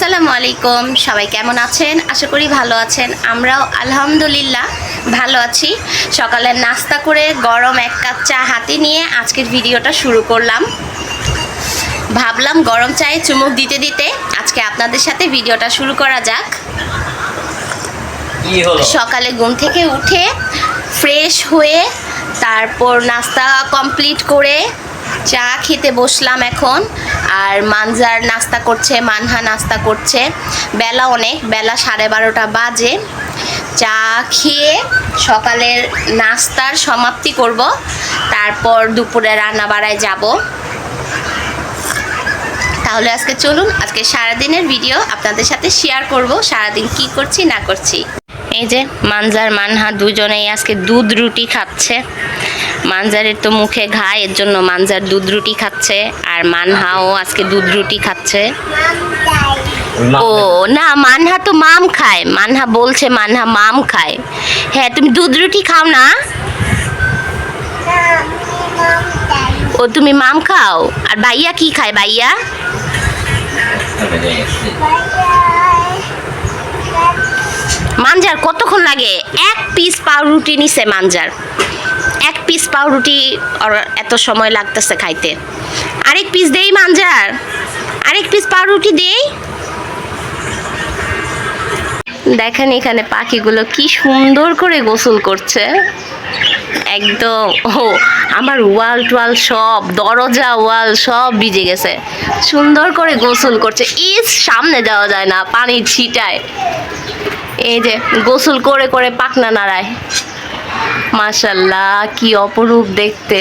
আসসালামু আলাইকুম। সবাই কেমন আছেন? আশা করি ভালো আছেন। আমরাও আলহামদুলিল্লাহ ভালো আছি। সকালের নাস্তা করে গরম এক কাপ চা হাতে নিয়ে আজকের ভিডিওটা শুরু করলাম। ভাবলাম গরম চায়ে চুমুক দিতে দিতে আজকে আপনাদের সাথে ভিডিওটা শুরু করা যাক। সকালে ঘুম থেকে উঠে ফ্রেশ হয়ে তারপর নাস্তা কমপ্লিট করে চা খেতে বসলাম এখন, আর মানজার নাস্তা করছে, মানহা নাস্তা করছে। বেলা অনেক, বেলা সাড়ে বারোটা বাজে। চা খেয়ে সকালের নাস্তার সমাপ্তি করব, তারপর দুপুরে রান্না বাড়ায় যাব। তাহলে আজকে চলুন, আজকে সারাদিনের ভিডিও আপনাদের সাথে শেয়ার করব, সারাদিন কি করছি, না করছি। এই যে, মানজার, মানহা দুজনেই আজকে দুধ রুটি খাচ্ছে। মানজারের তো মুখে ঘা এর জন্য মানজার দুধ রুটি খাচ্ছে। আর মানহাও আজকে দুধ রুটি খাচ্ছে। ও না মানহা তো মাম খায়। মানহা বলছে মানহা মাম খায়। হ্যাঁ তুমি দুধ রুটি খাও না? ও তুমি মাম খাও? আর ভাইয়া কি খায় ভাইয়া? মানজার কতক্ষণ লাগে? এক পিস পাউরুটি নিছে মানজার। এক পিস পাউরুটি এত সময় লাগতেছে খাইতে। আরেক পিস দেই মানজার আরেক পিস পাউরুটি দেই। দেখেন এখানে পাখিগুলো কি সুন্দর করে গোসল করছে। একদম, ও, আমার ওয়াল টোয়াল সব, দরজা ওয়াল সব ভিজে গেছে। সুন্দর করে গোসল করছে। ইস, সামনে যাওয়া যায় না, পানির ছিটায়। এই যে, গোসল করে করে পাকনা নাড়ায়। মাশাল্লাহ, কি অপরূপ দেখতে।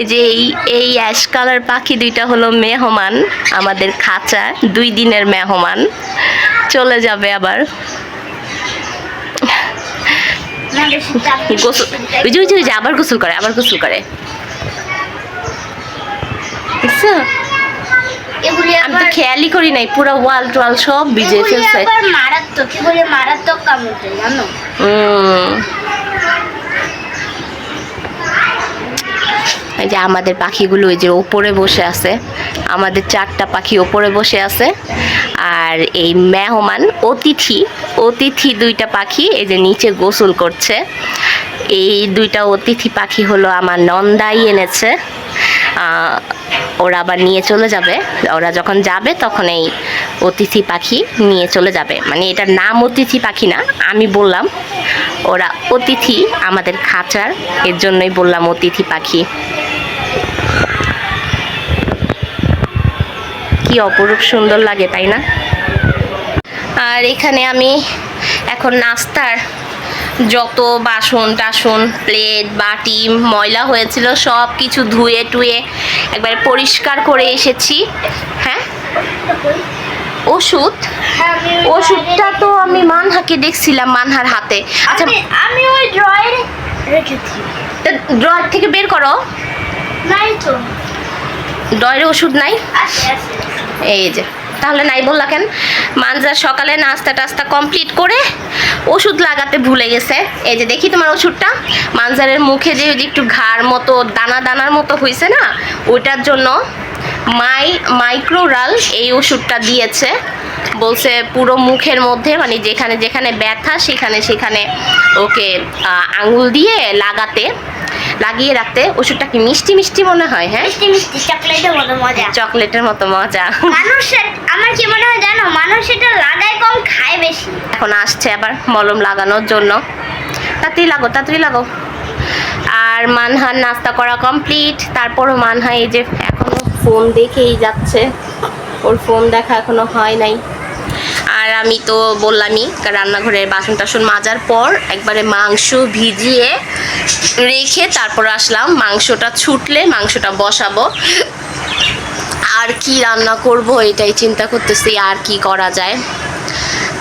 এই যে এই এই অ্যাশ কালার পাখি দুইটা হলো মেহমান, আমাদের খাঁচা, দুই দিনের মেহমান। চলে যাবে আবার। গোসল আবার গোসল করে, আবার গোসল করে। খেয়ালই করি নাই পুরো ওয়াল টোয়াল সব ভিজে ফেলছে। মারাত্মক কামড় জানো? এই যে আমাদের পাখিগুলো ওই যে ওপরে বসে আছে আমাদের চারটা পাখি ওপরে বসে আছে আর এই মেহমান অতিথি অতিথি দুইটা পাখি এই যে নিচে গোসল করছে। এই দুইটা অতিথি পাখি হলো আমার নন্দাই এনেছে। ওরা আবার নিয়ে চলে যাবে। ওরা যখন যাবে তখন এই অতিথি পাখি নিয়ে চলে যাবে। মানে এটার নাম অতিথি পাখি না, আমি বললাম, ওরা অতিথি আমাদের খাঁচার, এর জন্যই বললাম অতিথি পাখি। কি অপরূপ সুন্দর লাগে, তাই না? আর এখানে আমি এখন নাস্তার যত বাসন টাসন প্লেট বাটি ময়লা হয়েছিল সব কিছু ধুয়ে টুয়ে একবারে পরিষ্কার করে এসেছি। হ্যাঁ? ওষুধ? ওষুধটা তো আমি মানহাকে দেখছিলাম মানহার হাতে। আচ্ছা আমি ওই ড্রয়ারে রেখেছি। ড্রয়ার থেকে বের করো। নাই তো। ড্রয়ারে ওষুধ নাই? এই যে। তাহলে নাই বললা কেন মানজার সকালে নাস্তা টাস্তা কমপ্লিট করে ওষুধ লাগাতে ভুলে গেছে। এই যে দেখি তোমার ওষুধটা। মানজারের মুখে যে একটু ঘাড় মতো, দানা দানার মতো হয়েছে না, ওইটার জন্য মাই, মাইক্রোরাল এই ওষুধটা দিয়েছে। বলছে পুরো মুখের মধ্যে মানে যেখানে যেখানে ব্যথা, সেখানে সেখানে ওকে আঙুল দিয়ে লাগাতে। লাগিয়ে রাখতে ওষুধটা কি মিষ্টি মিষ্টি মনে হয় হ্যাঁ? মিষ্টি মিষ্টি চকলেটের মতো মজা। চকলেটের মতো মজা। মানুষ আমার কি মনে হয় জানো মানুষ এটা লাগায় কম খায় বেশি। এখন আসছে আবার মলম লাগানোর জন্য। তাড়াতাড়ি লাগো তাড়াতাড়ি লাগো। আর মানহার নাস্তা করা কমপ্লিট। তারপরও মানহা এই যে এখনও ফোন দেখেই যাচ্ছে। ওর ফোন দেখা এখনও হয় নাই। আর আমি তো বললামই, রান্নাঘরের বাসন টাসন মাজার পর একবারে মাংস ভিজিয়ে রেখে তারপর আসলাম। মাংসটা ছুটলে মাংসটা বসাবো। আর কি রান্না করব এটাই চিন্তা করতেছি, আর কি করা যায়।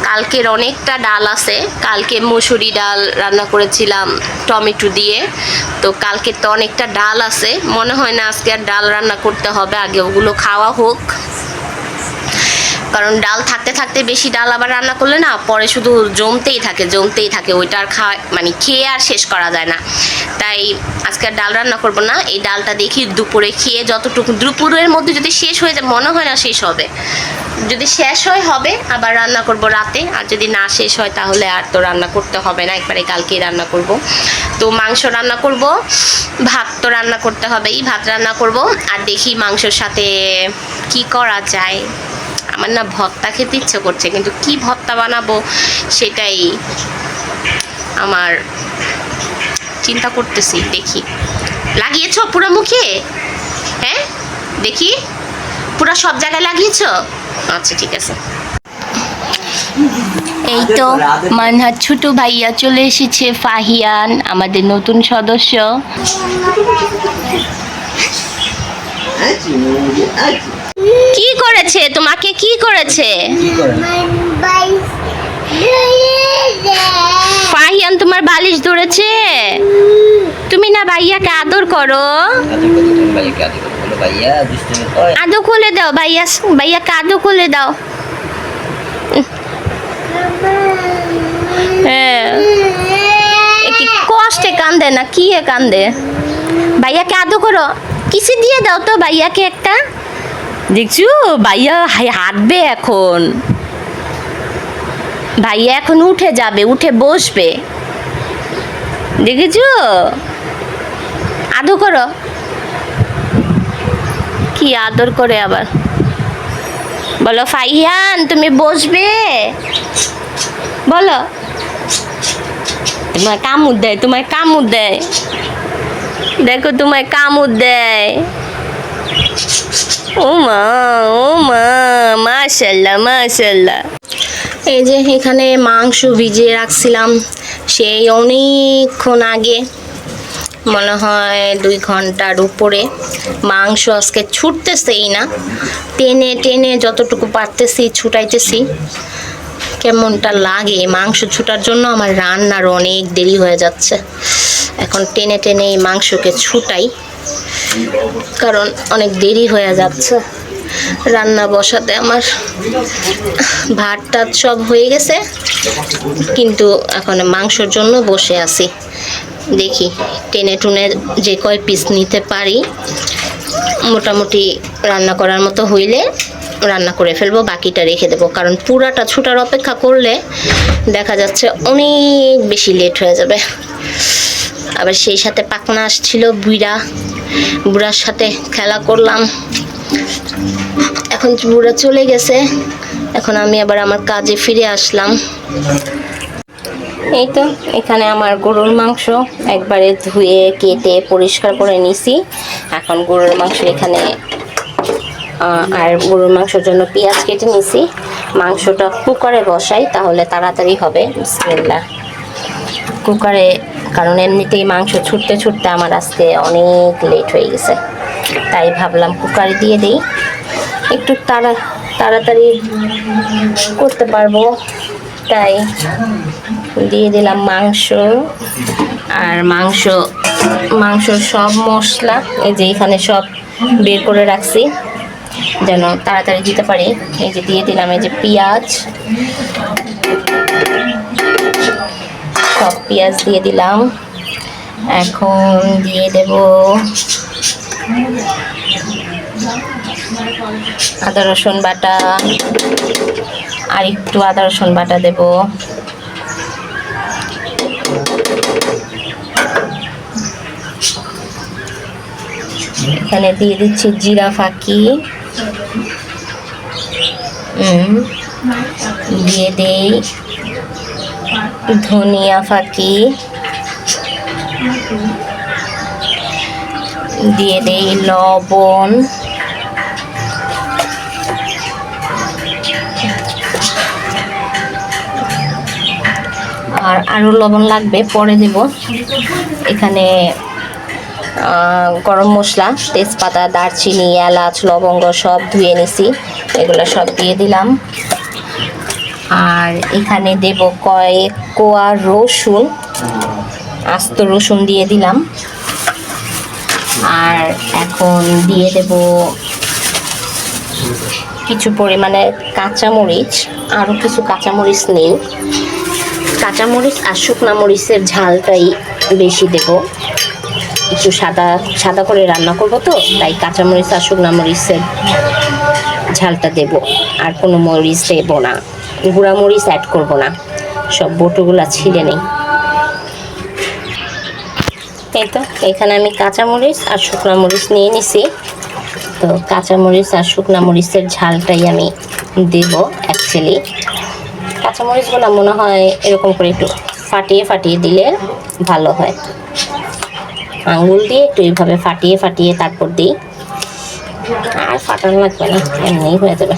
কালকের অনেকটা ডাল আছে, কালকে মুসুরি ডাল রান্না করেছিলাম টমেটো দিয়ে। তো কালকে তো অনেকটা ডাল আছে, মনে হয় না আজকে আর ডাল রান্না করতে হবে, আগে ওগুলো খাওয়া হোক। কারণ ডাল থাকতে থাকতে বেশি ডাল আবার রান্না করলে না পরে শুধু জমতেই থাকে জমতেই থাকে। ওইটা আর খাওয়া মানে খেয়ে আর শেষ করা যায় না। তাই আজকে ডাল রান্না করব না। এই ডালটা দেখি দুপুরে খেয়ে যতটুকু দুপুরের মধ্যে যদি শেষ হয়ে যায়, মনে হয় না শেষ হবে। যদি শেষ হয়, হবে। আবার রান্না করব রাতে। আর যদি না শেষ হয়, তাহলে আর তো রান্না করতে হবে না। একবারে কালকেই রান্না করব। তো মাংস রান্না করব। ভাত তো রান্না করতে হবেই। ভাত রান্না করব। আর দেখি মাংসর সাথে কি করা যায়। আমার না ভর্তা খেতে ইচ্ছে করছে কিন্তু কি ভর্তা বানাবো সেটাই আমার চিন্তা করতেছি দেখি। লাগিয়েছ পুরো মুখে? হ্যাঁ? দেখি। পুরো সব জায়গায় লাগিয়েছ? আচ্ছা ঠিক আছে। এই তো মানহার ছোট ভাইয়া চলে এসেছে ফাহিয়ান আমাদের নতুন সদস্য। কি করেছে? তোমাকে কি করেছে? ফাহিয়ান, তোমার বালিশ ধরেছে? তুমি না ভাইয়াকে আদর করো। আদো খুলে দাও ভাইয়া, ভাইয়াকে আদো খুলে দাও। হ্যাঁ। কষ্টে কান্দে না কি কান্দে? ভাইয়াকে আদো করো। কিসে দিয়ে দাও তো ভাইয়াকে একটা? দেখছ? ভাইয়া হাঁটবে এখন। ভাইয়া এখন উঠে যাবে, উঠে বসবে। দেখেছ? আদো করো। কি আদর করে আবার? বলো ফাইহান তুমি বসবে? বলো। তোমার কামড় দেয় তোমার কামড় দেয়। দেখো তোমার কামড় দেয়। ও মা ও মা মাশাল্লাহ মাশাল্লাহ। এই যে এখানে মাংস ভিজিয়ে রাখছিলাম, সেই অনেকক্ষণ আগে। মনে হয় দুই ঘণ্টার উপরে। মাংস আজকে ছুটতেছেই না। টেনে টেনে যতটুকু পারতেছি ছুটাইতেছি। কেমনটা লাগে মাংস ছুটার জন্য? আমার রান্নার অনেক দেরি হয়ে যাচ্ছে। এখন টেনে টেনে এই মাংসকে ছুটাই। কারণ অনেক দেরি হয়ে যাচ্ছে। রান্না বসাতে আমার ভাত টাত সব হয়ে গেছে। কিন্তু এখন মাংসর জন্য বসে আছি। দেখি, টেনে টুনে যে কয় পিস নিতে পারি। মোটামুটি রান্না করার মতো হইলে রান্না করে ফেলব, বাকিটা রেখে দেবো। কারণ পুরাটা ছুটার অপেক্ষা করলে দেখা যাচ্ছে অনেক বেশি লেট হয়ে যাবে। আবার সেই সাথে পাকনা আসছিল বুড়া বুড়ার সাথে খেলা করলাম। এখন বুড়া চলে গেছে? এখন আমি আবার আমার কাজে ফিরে আসলাম। এই তো, এখানে আমার গরুর মাংস একবারে ধুয়ে, কেটে, পরিষ্কার করে নিছি। এখন গরুর মাংস এখানে আর গরুর মাংসের জন্য পেঁয়াজ কেটে নিছি। মাংসটা কুকারে বসাই, তাহলে তাড়াতাড়ি হবে। বিসমিল্লাহ। কুকারে কারণ এমনিতেই মাংস ছুটতে ছুটতে আমার আজকে অনেক লেট হয়ে গেছে। তাই ভাবলাম কুকারে দিয়ে দিই। একটু তাড়া, তাড়াতাড়ি করতে পারব। তাই দিয়ে দিলাম মাংস আর মাংস মাংস সব মশলা এই যে এখানে সব বের করে রাখছি। যেন তাড়াতাড়ি দিতে পারি। এই যে দিয়ে দিলাম এই যে পেঁয়াজ। সব পেঁয়াজ দিয়ে দিলাম। এখন দিয়ে দেব আদা, রসুন বাটা। আর একটু আদা, রসুন বাটা দেব। এখানে দিয়ে দিচ্ছি জিরা ফাঁকি। দিয়ে দেই। ধনিয়া ফাঁকি। দিয়ে দেই লবণ। আর আরও লবণ লাগবে, পরে দেব। এখানে গরম মশলা, তেজপাতা, দারচিনি, এলাচ, লবঙ্গ সব ধুয়ে নিছি। এগুলো সব দিয়ে দিলাম। আর এখানে দেব কয়েক কোয়া রসুন, আস্ত রসুন দিয়ে দিলাম। আর এখন দিয়ে দেব কিছু পরিমাণে কাঁচামরিচ আরও কিছু কাঁচামরিচ নেই। কাঁচামরিচ আর শুকনা মরিচের ঝালটাই বেশি দেব। একটু সাদা সাদা করে রান্না করব তো, তাই কাঁচামরিচ আর শুকনা মরিচের ঝালটা দেব। আর কোনো মরিচ দেব না। গুঁড়া মরিচ অ্যাড করব না। সব বটুগুলা ছিঁড়ে নেই। এই তো, এখানে আমি কাঁচামরিচ আর শুকনা মরিচ নিয়ে নিছি। তো কাঁচামরিচ আর শুকনা মরিচের ঝালটাই আমি দেব অ্যাকচুয়ালি কাঁচামরিচগুলো মনে হয় এরকম করে একটু ফাটিয়ে ফাটিয়ে দিলে ভালো হয়। আঙুল দিয়ে একটু এইভাবে ফাটিয়ে ফাটিয়ে তারপর দিই। আর ফাটানো লাগবে না, এমনিই হয়ে যাবে।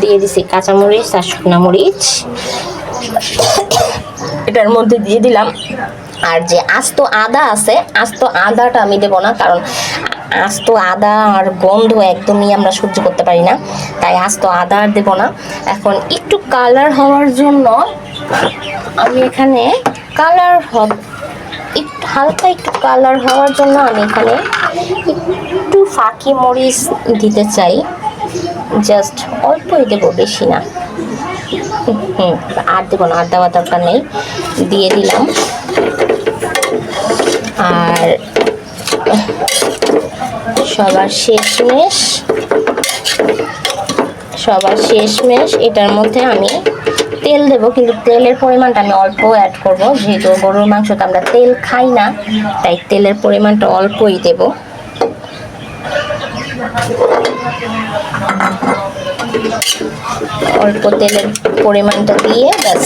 দিয়ে দিছি কাঁচামরিচ আর শুকনা মরিচ। এটার মধ্যে দিয়ে দিলাম। আর যে আস্ত আদা আছে, আস্ত আদাটা আমি দেবো না, কারণ আস্ত আদা আর গন্ধ একদমই আমরা সহ্য করতে পারি না। তাই আস্ত আদা আর দেবো না। এখন একটু কালার হওয়ার জন্য আমি এখানে কালার হব, একটু হালকা একটু কালার হওয়ার জন্য আমি এখানে একটু ফাঁকি মরিচ দিতে চাই। জাস্ট অল্পই দেবো বেশি না। হুম, আর দেবো না, আর দেওয়ার দরকার নেই। দিয়ে দিলাম। আর সবার শেষমেশ সবার শেষমেশ, এটার মধ্যে আমি তেল দেবো, কিন্তু তেলের পরিমাণটা আমি অল্প অ্যাড করব। যেহেতু গরুর মাংসতে আমরা তেল খাই না, তাই তেলের পরিমাণটা অল্পই দেব। অল্প তেলের পরিমাণটা দিয়ে ব্যাস,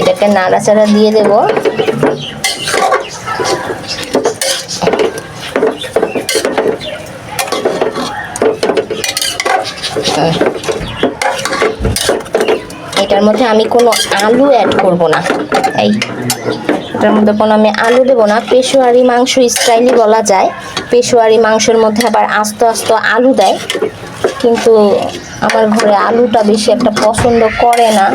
এটাকে নাড়াচাড়া দিয়ে দেব। এটার মধ্যে আমি কোনো আলু অ্যাড করব না। এই এটার মধ্যে কোনো আমি আলু দেবো না, পেশোয়ারি মাংস স্টাইলই বলা যায়। পেশোয়ারি মাংসের মধ্যে আবার আস্ত আস্ত আলু দেয়। কিন্তু আমার ঘরে আলুটা বেশি একটা পছন্দ করে না।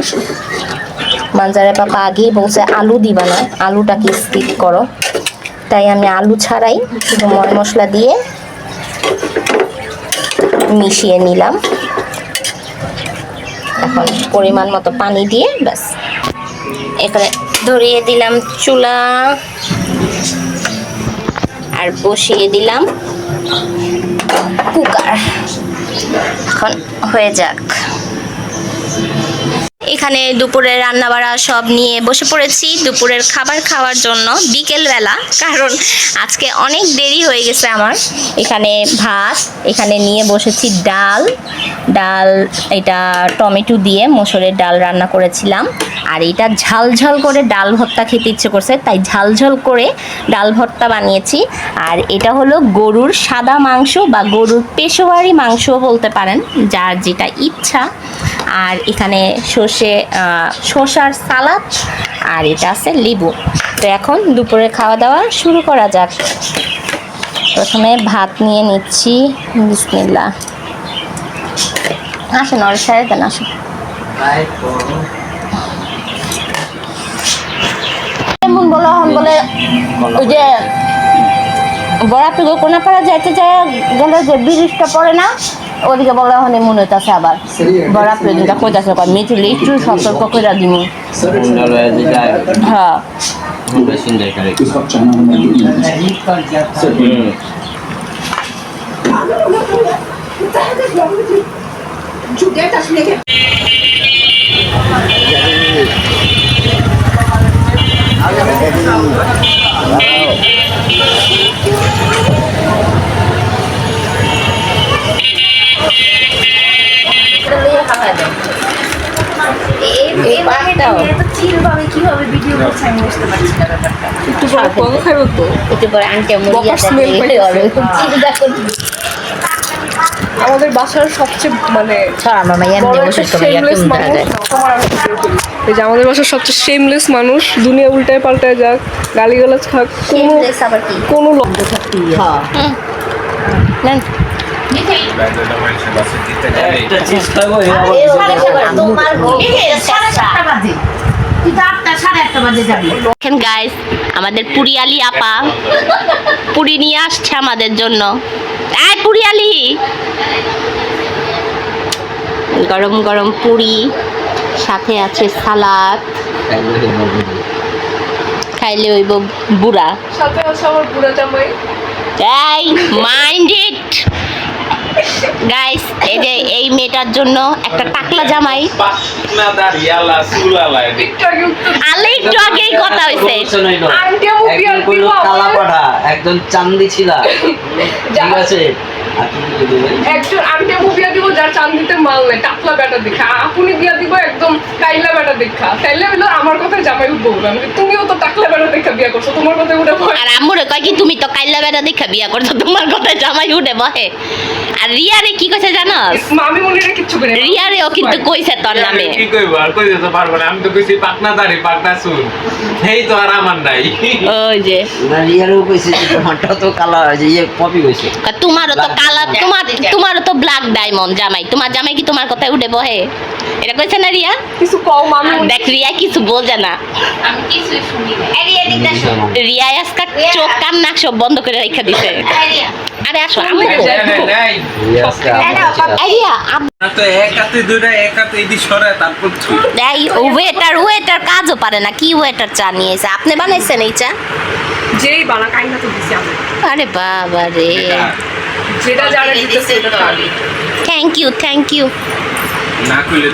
মাঞ্জারে পাপা আগেই বলছে, আলু দিবা না, আলুটাকে স্কিপ করো। তাই আমি আলু ছাড়াই শুধু ময় মশলা দিয়ে মিশিয়ে নিলাম। এখন পরিমাণ মতো পানি দিয়ে ব্যাস। এখানে ধরিয়ে দিলাম চুলা। আর বসিয়ে দিলাম কুকার। এখন হয়ে যাক। এখানে দুপুরের রান্নাবাড়া সব নিয়ে বসে পড়েছি দুপুরের খাবার খাওয়ার জন্য বিকেলবেলা, কারণ আজকে অনেক দেরি হয়ে গেছে আমার। এখানে ভাত, এখানে নিয়ে বসেছি ডাল। ডাল, এটা টমেটো দিয়ে মসুরের ডাল রান্না করেছিলাম। আর এটা ঝালঝাল করে ডাল ভর্তা খেতে ইচ্ছে করছে, তাই ঝালঝাল করে ডাল ভর্তা বানিয়েছি। আর এটা হলো গরুর সাদা মাংস বা গরুর পেশোয়ারি মাংস বলতে পারেন, যার যেটা ইচ্ছা। আর এখানে সর্ষে শসার সালাদ, আর এটা আছে লেবু। তো এখন দুপুরে খাওয়া দাওয়া শুরু করা যাক। প্রথমে ভাত নিয়ে নিচ্ছি। বিসমিল্লা আসেন ওর সাইড দেন আসুন। বলো বলে, ওই যে বড়া থেকে কোনাপাড়া যাইতে যায় গেলে যে ব্রিজটা পড়ে না ওদিকে বলে হনে মনে হইতাছে আবার। বড়া পেয়ে যেটা কইতাছে কয় মিঠুলি একটু সতর্ক করে দিমু। হ্যাঁ। Questo facciamo তোমার বাসার সবচেয়ে মানে এই যে আমাদের বাসার সবচেয়ে শেমলেস মানুষ দুনিয়া উল্টায় পাল্টায় যাক গালিগালাজ খাক কোনো কোনো লব্ধ থাকতেই আমাদের পুরিয়ালি আপা পুরি নিয়ে আসছে আমাদের জন্য। পুরিয়ালি! গরম গরম পুরি সাথে আছে সালাদ। খাইলে হইব বুড়া। সাথে আছে আমার বুড়া জামাই এই মাইন্ড ইট গাইস এই যে এই মেয়েটার জন্য একটা টাকলা জামাই। আলে একটু আগেই কথা বিয়ার একজন চান্দি ছিলা। ঠিক আছে? একজন আমু বিয়া দিব যার চান্দিতে মাল নাই টাকলা বেটা দেখা। আপনি বিয়া দিব একদম কাইলা বেটা দেখা। তাইলে হইল আমার কথা জামাই উঠবো আমি তুমিও তো টাকলা বেটা দেখা বিয়া করছ তোমার কথা উঠে ভয় আর আম্মুরে কয় কি তুমি তো কাইলা বেড়া দেখা বিয়া করছ তোমার কথা জামাই উঠে বহে আর রিয়ারে কি কইছে জানোস? মামি মনিরে কিচ্ছু করে না। রিয়ারেও কিন্তু কইছে তোর নামে। কি কইব আর কই দিতে পারব না। আমি তো কইছি পাটনাদারি পাটনা শুন এই তো আর আমার নাই। ওই যে। না রিয়ারও কইছে যে তোমারটা তো কালা যে ইয়ে পপি কইছে। তোমারও তো কালা তোমার তোমারও তো ব্ল্যাক ডায়মন্ড জামাই। তোমার জামাই কি তোমার কথায় উঠে বহে? এটা কইছে না রিয়া? কিছু কও মামি। দেখ রিয়া কিছু বোঝে না। আমি কিছুই শুনি না রিয়া আজকে চোখ কান নাক সব বন্ধ করে রেখে দিছে। আরে আসো নাই। রিয়া কাছে ওয়েটার ওয়েটার কাজও পারে না কি ওয়েটার চা নিয়েছে আপনি বানাইছেন এই চা? যেই বানা কাইনা তো দিছি আমি। আরে বাবা রে। যেটা যারা দিতেছে এটা খাবি থ্যাংক ইউ থ্যাংক ইউ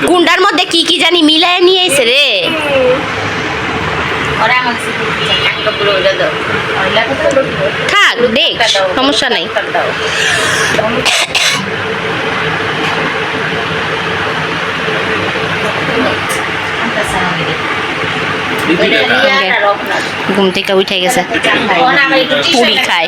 কুন্ডার মধ্যে কি কি জানি মিলাই নিয়ে এসে রে। থাক দেখ সমস্যা নাই। ঘুম থেকে উঠে গেছে। পুরি খায়।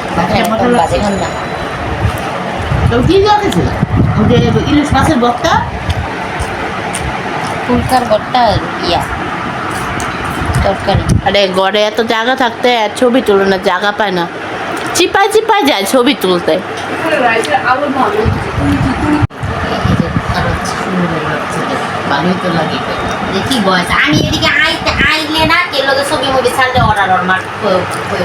ইলিশ মাছের বক্তা ফুলকার ইয়া তরকারি। আরে ঘরে এত জায়গা থাকতে আর ছবি তুলো না জায়গা পায় না। চিপায় চিপায় যায় ছবি তুলতে। ভালোই তো লাগে দেখি বয়স? আমি এদিকে আইতে আইলে না কে লোকে ছবি মুভি ছাড়লে অর্ডার ওর মার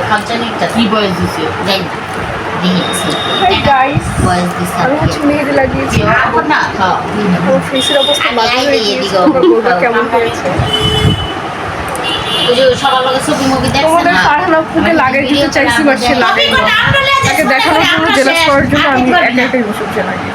ফাংশনিটা কি বয়স দিছে? জানি না। লাগিয়েছি। দেখানোর জন্য জেলাস করার জন্য আমি একা একাই বসে উঠে লাগিয়ে